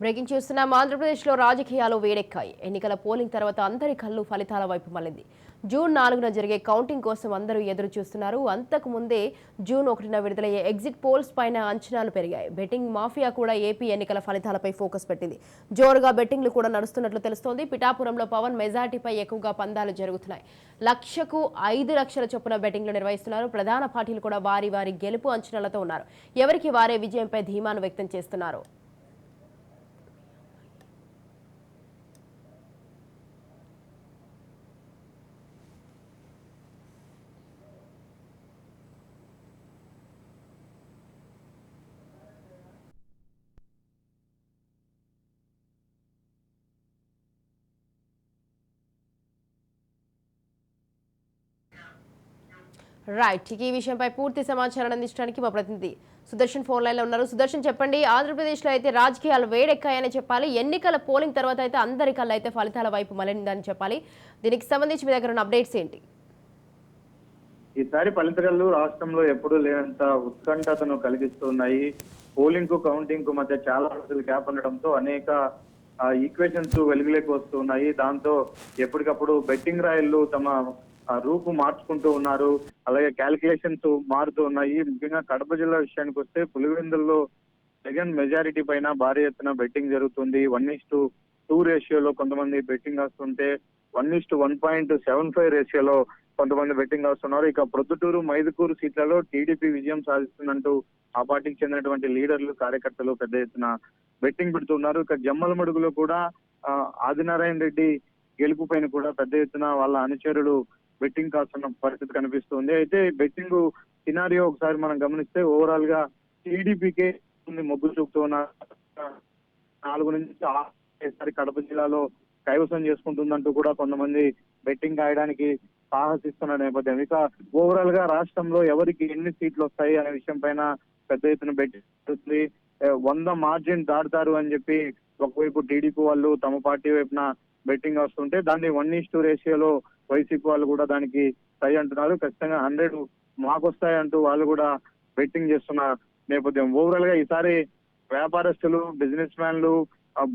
Breaking చూస్తున్నాం ఆంధ్రప్రదేశ్లో రాజకీయాలు వేడెక్కాయి. ఎన్నికల పోలింగ్ తర్వాత అందరి కళ్ళు ఫలితాల వైపు మళ్ళింది. జూన్ నాలుగున జరిగే కౌంటింగ్ కోసం అందరూ ఎదురు చూస్తున్నారు అంతకు ముందే జూన్ ఒకటిన విడుదలయ్యే ఎగ్జిట్ పోల్స్ పైన అంచనాలు పెరిగాయి. బెట్టింగ్ మాఫియా కూడా ఏపీ ఎన్నికల ఫలితాలపై ఫోకస్ పెట్టింది. జోరుగా బెట్టింగ్లు కూడా నడుస్తున్నట్లు తెలుస్తోంది. పిఠాపురంలో పవన్ మెజార్టీపై ఎక్కువగా పందాలు జరుగుతున్నాయి. లక్షకు ఐదు లక్షల చొప్పున బెట్టింగ్లు నిర్వహిస్తున్నారు. ప్రధాన పార్టీలు కూడా వారి వారి గెలుపు అంచనాలతో ఉన్నారు. ఎవరికి వారే విజయంపై ధీమాను వ్యక్తం చేస్తున్నారు? రైట్ ఇక ఈ విషయంపై పూర్తి సమాచారం అందించడానికి మా ప్రతినిధి సుదర్శన్ ఫోన్ లైన్లో ఉన్నారు. సుదర్శన్ చెప్పండి ఆంధ్రప్రదేశ్లో అయితే రాజకీయాలు వేడెక్కాయని చెప్పాలి. ఎన్నికల పోలింగ్ తర్వాత అయితే అందరి కళ్ళు అయితే ఫలితాల వైపు మళ్ళిందని చెప్పాలి. దీనికి సంబంధించి మీ దగ్గర ఉన్న అప్డేట్స్ ఏంటి? ఈసారి ఫలితాలు రాష్ట్రంలో ఎప్పుడూ లేనంత ఉత్కంఠతను కలిగిస్తున్నాయి. పోలింగ్కు కౌంటింగ్కు మధ్య చాలా రోజులు గ్యాప్ ఉండడంతో అనేక ఈక్వేషన్స్ వెలుగులోకి వస్తున్నాయి. దాంతో ఎప్పటికప్పుడు బెట్టింగ్ రాయళ్ళు తమ రూపు మార్చుకుంటూ ఉన్నారు. అలాగే క్యాలిక్యులేషన్స్ మారుతూ ఉన్నాయి. ముఖ్యంగా కడప జిల్లా విషయానికి వస్తే పులివెందుల్లో జగన్ మెజారిటీ పైన భారీ ఎత్తున బెట్టింగ్ జరుగుతుంది. వన్ ఈస్ టు టూ రేషియోలో కొంతమంది బెట్టింగ్ వస్తుంటే one is two one point seven five రేషియోలో కొంతమంది బెట్టింగ్ వస్తున్నారు ఇక ప్రొద్దుటూరు మైదుకూరు సీట్లలో టీడీపీ విజయం సాధిస్తుందంటూ ఆ పార్టీకి చెందినటువంటి లీడర్లు కార్యకర్తలు పెద్ద ఎత్తున బెట్టింగ్ పెడుతున్నారు. ఇక జమ్మలమడుగులో కూడా ఆదినారాయణ రెడ్డి గెలుపు పైన కూడా పెద్ద ఎత్తున వాళ్ళ అనుచరులు బెట్టింగ్ కాస్తున్న పరిస్థితి కనిపిస్తుంది. అయితే బెట్టింగ్ సినారియో ఒకసారి మనం గమనిస్తే ఓవరాల్గా టీడీపీకే మొగ్గు చూపుతున్న నాలుగు నుంచి ఆరు కడప జిల్లాలో కైవసం చేసుకుంటుందంటూ కూడా కొంతమంది బెట్టింగ్ కాయడానికి సాహసిస్తున్న నేపథ్యం. ఇక ఓవరాల్గా రాష్ట్రంలో ఎవరికి ఎన్ని సీట్లు వస్తాయి అనే విషయం పైన పెద్ద ఎత్తున బెట్టింది వంద మార్జిన్ దాటుతారు అని చెప్పి ఒకవైపు టీడీపీ వాళ్ళు తమ పార్టీ వైపున బెట్టింగ్ వస్తుంటే దాన్ని వన్ ఈస్ టూ రేషియోలో వైసీపీ వాళ్ళు కూడా దానికి సై అంటున్నారు. ఖచ్చితంగా హండ్రెడ్ మాకు వస్తాయంటూ వాళ్ళు కూడా బెట్టింగ్ చేస్తున్న నేపథ్యం. ఓవరాల్గా ఈసారి వ్యాపారస్తులు బిజినెస్ మ్యాన్లు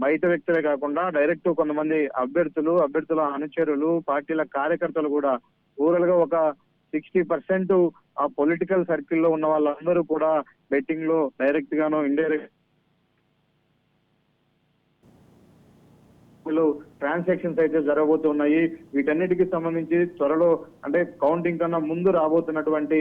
బయట వ్యక్తులే కాకుండా డైరెక్ట్ కొంతమంది అభ్యర్థులు అభ్యర్థుల అనుచరులు పార్టీల కార్యకర్తలు కూడా ఓవరాల్గా ఒక సిక్స్టీ పర్సెంట్ ఆ పొలిటికల్ సర్కిల్లో ఉన్న వాళ్ళందరూ కూడా బెట్టింగ్లో డైరెక్ట్ గాను ఇండైరెక్ట్ ట్రాన్సాక్షన్స్ అయితే జరగబోతున్నాయి. వీటన్నిటికి సంబంధించి త్వరలో అంటే కౌంటింగ్ కన్నా ముందు రాబోతున్నటువంటి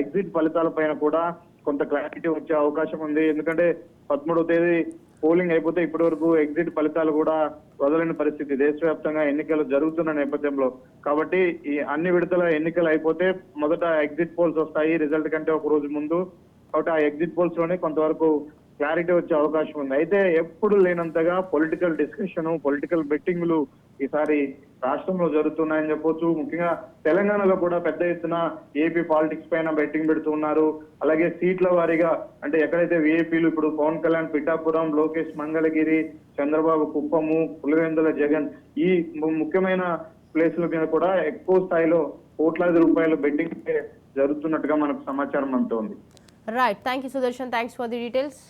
ఎగ్జిట్ ఫలితాల పైన కూడా కొంత క్లారిటీ వచ్చే అవకాశం ఉంది. ఎందుకంటే పదమూడవ తేదీ పోలింగ్ అయిపోతే ఇప్పటి వరకు ఎగ్జిట్ ఫలితాలు కూడా వదలని పరిస్థితి దేశవ్యాప్తంగా ఎన్నికలు జరుగుతున్న నేపథ్యంలో. కాబట్టి ఈ అన్ని విడతల ఎన్నికలు అయిపోతే మొదట ఎగ్జిట్ పోల్స్ వస్తాయి. రిజల్ట్ కంటే ఒక రోజు ముందు. కాబట్టి ఆ ఎగ్జిట్ పోల్స్లోనే కొంతవరకు క్లారిటీ వచ్చే అవకాశం ఉంది. అయితే ఎప్పుడు లేనంతగా పొలిటికల్ డిస్కషన్ పొలిటికల్ బెట్టింగ్లు ఈసారి రాష్ట్రంలో జరుగుతున్నాయని చెప్పొచ్చు. ముఖ్యంగా తెలంగాణలో కూడా పెద్ద ఎత్తున ఏపీ పాలిటిక్స్ పైన బెట్టింగ్ పెడుతున్నారు. అలాగే సీట్ల వారీగా అంటే ఎక్కడైతే విఐపీలు ఇప్పుడు పవన్ కళ్యాణ్ పిఠాపురం లోకేష్ మంగళగిరి చంద్రబాబు కుప్పము పులివెందుల జగన్ ఈ ముఖ్యమైన ప్లేసుల మీద కూడా ఎక్కువ స్థాయిలో కోట్లాది రూపాయలు బెట్టింగ్ జరుగుతున్నట్టుగా మనకు సమాచారం అందుతోంది right thank you Sudarshan thanks for the details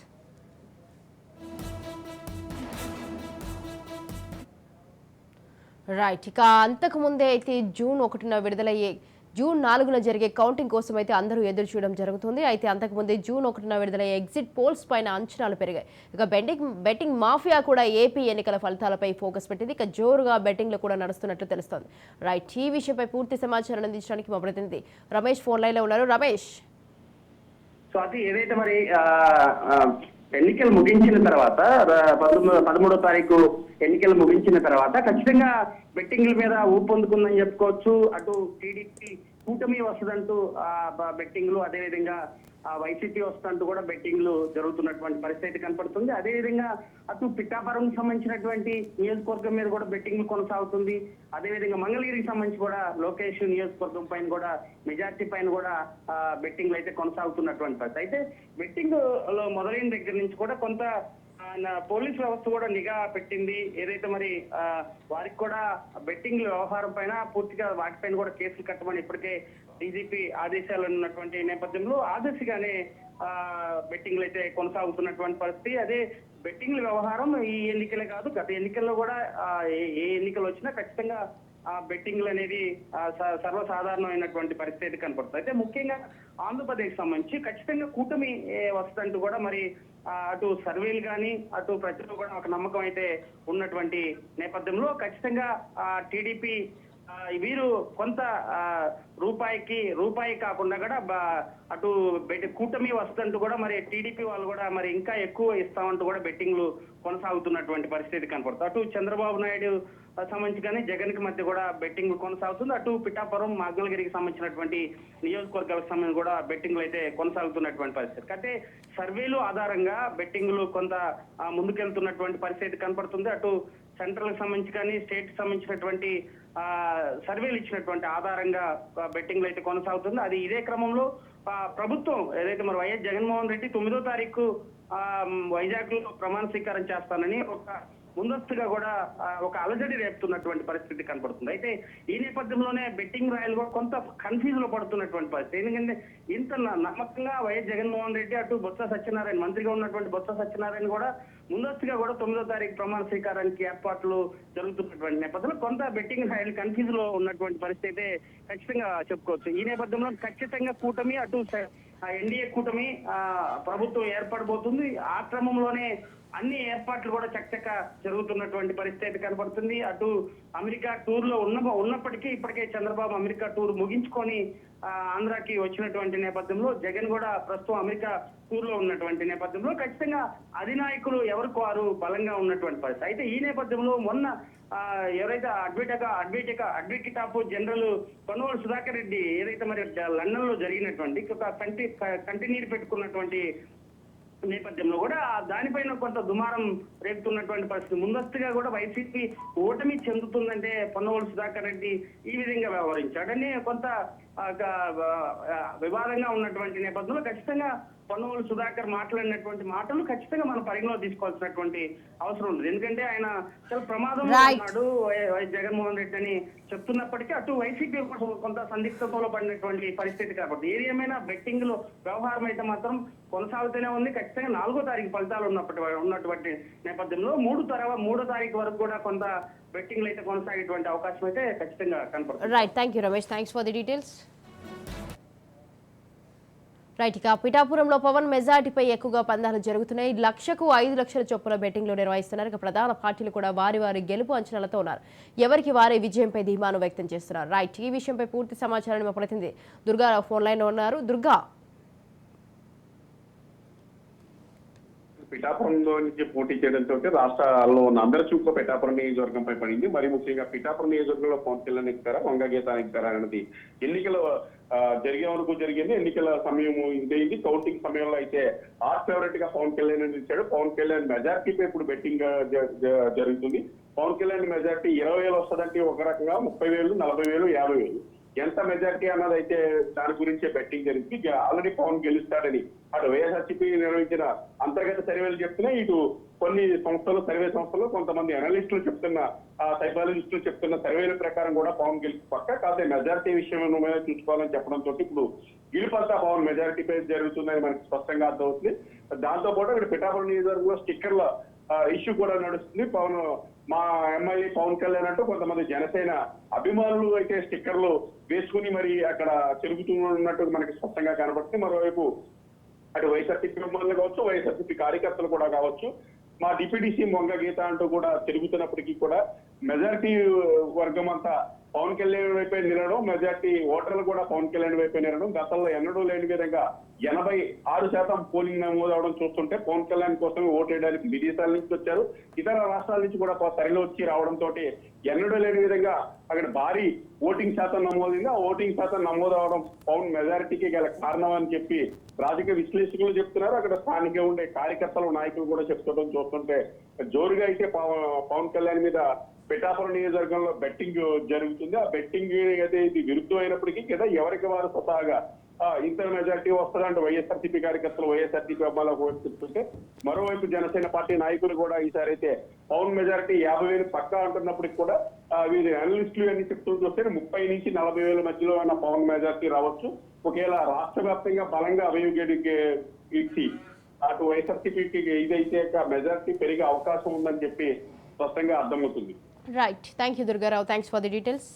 right ఇక అంతకు ముందే అయితే జూన్ ఒకటిన విడుదలయ్యే జూన్ నాలుగున జరిగే కౌంటింగ్ కోసం అయితే అందరూ ఎదురు చూడడం జరుగుతుంది. అయితే అంతకుముందే జూన్ ఒకటిన విడుదలయ్యే ఎగ్జిట్ పోల్స్ పైన అంచనాలు పెరిగాయి. ఇక బెట్టింగ్ బెట్టింగ్ మాఫియా కూడా ఏపీ ఎన్నికల ఫలితాలపై ఫోకస్ పెట్టింది. ఇక జోరుగా బెట్టింగ్లు కూడా నడుస్తున్నట్లు తెలుస్తోంది. రైట్ ఈ విషయంపై పూర్తి సమాచారం అందించడానికి మా ప్రతినిధి రమేష్ ఫోన్ లైన్లో ఉన్నారు. రమేష్. సో అది ఏదైతే మరి ఎన్నికలు ముగించిన తర్వాత పదమూడు పదమూడో తారీఖు ఎన్నికలు ముగించిన తర్వాత ఖచ్చితంగా బెట్టింగ్ల మీద ఊపొందుకుందని చెప్పుకోవచ్చు. అటు టీడీపీ కూటమి వస్తుందంటూ ఆ, బెట్టింగ్లు. అదేవిధంగా ఆ, వైసీపీ వస్తున్నట్టు కూడా బెట్టింగ్లు జరుగుతున్నటువంటి పరిస్థితి కనపడుతుంది. అదేవిధంగా అటు పిఠాపురం సంబంధించినటువంటి నియోజకవర్గం మీద కూడా బెట్టింగ్లు కొనసాగుతుంది. అదేవిధంగా మంగళగిరికి సంబంధించి కూడా లోకేష్ నియోజకవర్గం పైన కూడా మెజార్టీ పైన కూడా బెట్టింగ్లు అయితే కొనసాగుతున్నటువంటి పరిస్థితి. అయితే బెట్టింగ్లో మొదలైన దగ్గర నుంచి కూడా కొంత ఆ, పోలీస్ వ్యవస్థ కూడా నిఘా పెట్టింది. ఏదైతే మరి వారికి కూడా బెట్టింగ్ వ్యవహారం పైన పూర్తిగా వాటిపైన కూడా కేసులు కట్టమని ఇప్పటికే డీజీపీ ఆదేశాలు ఉన్నటువంటి నేపథ్యంలో ఆదర్శగానే ఆ బెట్టింగ్లు అయితే కొనసాగుతున్నటువంటి పరిస్థితి. అదే బెట్టింగ్ల వ్యవహారం ఈ ఎన్నికలే కాదు గత ఎన్నికల్లో కూడా ఆ, ఏ- ఎన్నికలు వచ్చినా ఖచ్చితంగా ఆ బెట్టింగ్లు అనేది స- సర్వసాధారణమైనటువంటి పరిస్థితి కనపడుతుంది. అయితే ముఖ్యంగా ఆంధ్రప్రదేశ్ సంబంధించి ఖచ్చితంగా కూటమి వస్తుందంటూ కూడా మరి అటు సర్వేలు కానీ అటు ప్రజలు కూడా ఒక నమ్మకం అయితే ఉన్నటువంటి నేపథ్యంలో ఖచ్చితంగా టీడీపీ వీరు కొంత రూపాయికి రూపాయి కాకుండా కూడా అటు బెట్ కూటమి వస్తుంటూ కూడా మరి టీడీపీ వాళ్ళు కూడా మరి ఇంకా ఎక్కువ ఇస్తామంటూ కూడా బెట్టింగ్లు కొనసాగుతున్నటువంటి పరిస్థితి కనపడుతుంది అటు చంద్రబాబు నాయుడు సంబంధించి కానీ జగన్కి మధ్య కూడా బెట్టింగ్ కొనసాగుతుంది అటు పిఠాపురం మంగళగిరికి సంబంధించినటువంటి నియోజకవర్గాలకు సంబంధించి కూడా బెట్టింగ్లు అయితే కొనసాగుతున్నటువంటి పరిస్థితి. అయితే సర్వేలు ఆధారంగా బెట్టింగ్లు కొంత ముందుకెళ్తున్నటువంటి పరిస్థితి కనపడుతుంది అటు సెంట్రల్కి సంబంధించి కానీ స్టేట్కి సంబంధించినటువంటి సర్వేలు ఇచ్చినటువంటి ఆధారంగా బెట్టింగ్ బెట్టింగ్లు అయితే కొనసాగుతుంది. అది ఇదే క్రమంలో ప్రభుత్వం ఏదైతే మరి వైఎస్ జగన్మోహన్ రెడ్డి తొమ్మిదో తారీఖు వైజాగ్లో ప్రమాణ స్వీకారం చేస్తానని ఒక ముందస్తుగా కూడా ఒక అలజడి రేపుతున్నటువంటి పరిస్థితి కనపడుతుంది. అయితే ఈ నేపథ్యంలోనే బెట్టింగ్ రాయలు కూడా కొంత కన్ఫ్యూజ్లో పడుతున్నటువంటి పరిస్థితి. ఎందుకంటే ఇంత నమ్మకంగా వైఎస్ జగన్మోహన్ రెడ్డి అటు బొత్స సత్యనారాయణ మంత్రిగా ఉన్నటువంటి బొత్స సత్యనారాయణ కూడా ముందస్తుగా కూడా తొమ్మిదో తారీఖు ప్రమాణ స్వీకారానికి ఏర్పాట్లు జరుగుతున్నటువంటి నేపథ్యంలో కొంత బెట్టింగ్ రాయలు కన్ఫ్యూజ్లో ఉన్నటువంటి పరిస్థితి అయితే ఖచ్చితంగా చెప్పుకోవచ్చు. ఈ నేపథ్యంలో ఖచ్చితంగా కూటమి అటు ఎన్డీఏ కూటమి ప్రభుత్వం ఏర్పడబోతుంది. ఆ క్రమంలోనే అన్ని ఏర్పాట్లు కూడా చక్కచక్క జరుగుతున్నటువంటి పరిస్థితి కనబడుతుంది అటు అమెరికా టూర్లో ఉన్న ఉన్నప్పటికీ ఇప్పటికే చంద్రబాబు అమెరికా టూర్ ముగించుకొని ఆంధ్రాకి వచ్చినటువంటి నేపథ్యంలో జగన్ కూడా ప్రస్తుతం అమెరికా టూర్లో ఉన్నటువంటి నేపథ్యంలో ఖచ్చితంగా అధినాయకులు ఎవరికి వారు బలంగా ఉన్నటువంటి పరిస్థితి. అయితే ఈ నేపథ్యంలో మొన్న ఎవరైతే అడ్విటక advocate advocate of general Konavolu Sudhakar Reddy ఏదైతే మరి లండన్లో జరిగినటువంటి ఒక కంటి కంటినీరు పెట్టుకున్నటువంటి నేపథ్యంలో కూడా దానిపైన కొంత దుమారం రేపుతున్నటువంటి పరిస్థితి. ముందస్తుగా కూడా వైసీపీ ఓటమి చెందుతుందంటే పొన్నవోలు సుధాకర్ రెడ్డి ఈ విధంగా వ్యవహరించాడని కొంత వివాదంగా ఉన్నటువంటి నేపథ్యంలో ఖచ్చితంగా పొన్నవోలు సుధాకర్ మాట్లాడినటువంటి మాటలు ఖచ్చితంగా మనం పరిగణలో తీసుకోవాల్సినటువంటి అవసరం ఉంది ఎందుకంటే ఆయన చాలా Right. ఉన్నాడు. జగన్మోహన్ రెడ్డి అని చెప్తున్నప్పటికీ అటు వైసీపీ కొంత సందిగ్ధతలో పడినటువంటి పరిస్థితి కాబట్టి ఏది ఏమైనా బెట్టింగ్లో వ్యవహారం అయితే మాత్రం కొనసాగుతూనే ఉంది. ఖచ్చితంగా నాలుగో తారీఖు ఫలితాలు ఉన్నప్పటి ఉన్నటువంటి నేపథ్యంలో మూడు తర్వాత మూడో తారీఖు వరకు కూడా కొంత బెట్టింగ్లు అయితే కొనసాగేటువంటి అవకాశం అయితే ఖచ్చితంగా కనపడుతుంది. Right thank you Ramesh thanks for the details right ఇక పిఠాపురంలో పవన్ మెజార్టీపై ఎక్కువగా పందాలు జరుగుతున్నాయి. లక్షకు ఐదు లక్షల చొప్పున బెట్టింగ్లు నిర్వహిస్తున్నారు. ఇక ప్రధాన పార్టీలు కూడా వారి వారి గెలుపు అంచనాలతో ఉన్నారు. ఎవరికి వారే విజయంపై ధీమాను వ్యక్తం చేస్తున్నారు. రైట్ ఈ విషయంపై పూర్తి సమాచారాన్ని మా ప్రతినిధి దుర్గారావు ఫోన్ లైన్లో ఉన్నారు. దుర్గా పిఠాపురంలో నుంచి పోటీ చేయడంతో రాష్ట్రాల్లో ఉన్న అందరి చూపులో పిఠాపురం నియోజకవర్గంపై పడింది. మరి ముఖ్యంగా పిఠాపురం నియోజకవర్గంలో పవన్ కళ్యాణ్ ఎక్కుతారా వంగ గీత ఎక్కుతారా అనేది ఎన్నికల జరిగే వరకు జరిగింది. ఎన్నికల సమయం ఇదైంది కౌంటింగ్ సమయంలో అయితే ఆర్ ఫేవరెట్గా పవన్ కళ్యాణ్ అని ఇచ్చాడు. పవన్ కళ్యాణ్ మెజార్టీపై ఇప్పుడు బెట్టింగ్ జరుగుతుంది. పవన్ కళ్యాణ్ మెజార్టీ ఇరవై వేలు వస్తుందంటే ఒక రకంగా ముప్పై వేలు నలభై వేలు యాభై వేలు. ఎంత మెజార్టీ అన్నది అయితే దాని గురించే బెట్టింగ్ జరిగింది. ఆల్రెడీ పవన్ గెలుస్తాడని అటు వైఎస్ఆర్సీపీ నిర్వహించిన అంతర్గత సర్వేలు చెప్తున్నాయి ఇటు కొన్ని సంస్థలు సర్వే సంస్థలు కొంతమంది అనలిస్టులు చెప్తున్న సైకాలజిస్టులు చెప్తున్న సర్వేల ప్రకారం కూడా పవన్ గెలుపు పక్క కాకపోతే మెజార్టీ విషయం చూసుకోవాలని చెప్పడంతో ఇప్పుడు గెలుపంతా పవన్ మెజార్టీపై జరుగుతుందని మనకి స్పష్టంగా అర్థమవుతుంది. దాంతో పాటు ఇక్కడ పిఠాపురం నియోజకవర్గంలో స్టిక్కర్ల ఇష్యూ కూడా నడుస్తుంది. పవన్ మా ఎమ్మెల్యే పవన్ కళ్యాణ్ అంటూ కొంతమంది జనసేన అభిమానులు అయితే స్టిక్కర్లు వేసుకుని మరి అక్కడ తిరుగుతున్నట్టు మనకి స్పష్టంగా కనబడుతుంది. మరోవైపు అటు వైఎస్ఆర్సీపీ మెంబర్లు కావచ్చు వైఎస్ఆర్సీపీ కార్యకర్తలు కూడా కావచ్చు. మా డిప్యూటీసీ మొంగ గీత అంటూ కూడా తిరుగుతున్నప్పటికీ కూడా మెజారిటీ వర్గం అంతా పవన్ కళ్యాణ్ వైపే నిలడం మెజార్టీ ఓటర్లు కూడా పవన్ కళ్యాణ్ వైపే నిలడం గతంలో ఎన్నడూ లేని విధంగా ఎనభై ఆరు శాతం పోలింగ్ నమోదు అవడం చూస్తుంటే పవన్ కళ్యాణ్ కోసమే ఓటేయడానికి విదేశాల నుంచి వచ్చారు. ఇతర రాష్ట్రాల నుంచి కూడా తరలి వచ్చి రావడంతో ఎన్నడూ లేని విధంగా అక్కడ భారీ ఓటింగ్ శాతం నమోదైంది. ఆ ఓటింగ్ శాతం నమోదు అవడం పవన్ మెజారిటీకి గల కారణం అని చెప్పి రాజకీయ విశ్లేషకులు చెప్తున్నారు. అక్కడ స్థానికంగా ఉండే కార్యకర్తలు నాయకులు కూడా చెప్తుండడం చూస్తుంటే జోరుగా అయితే పవన్ పవన్ కళ్యాణ్ మీద పిఠాపురం నియోజకవర్గంలో బెట్టింగ్ జరుగుతుంది. ఆ బెట్టింగ్ అయితే ఇది విరుద్ధమైనప్పటికీ కదా ఎవరికి వారు స్వతహాగా ఇంత మెజార్టీ వస్తుందంటే వైఎస్ఆర్సీపీ కార్యకర్తలు వైఎస్ఆర్సీపీ అమ్మాయిలకు ఓటు చెప్తుంటే మరోవైపు జనసేన పార్టీ నాయకులు కూడా ఈసారి అయితే పవన్ మెజారిటీ యాభై వేలు పక్కా అంటున్నప్పటికి కూడా వీరి అనలిస్టులు అన్ని చెప్తూ చూస్తే ముప్పై నుంచి నలభై వేల మధ్యలో ఉన్న పవన్ మెజారిటీ రావచ్చు. ఒకవేళ రాష్ట్ర వ్యాప్తంగా బలంగా అభియోగడికి ఇచ్చి అటు వైఎస్ఆర్సీపీకి ఇదైతే మెజారిటీ పెరిగే అవకాశం ఉందని చెప్పి స్పష్టంగా అర్థమవుతుంది. Right thank you Durgarao thanks for the details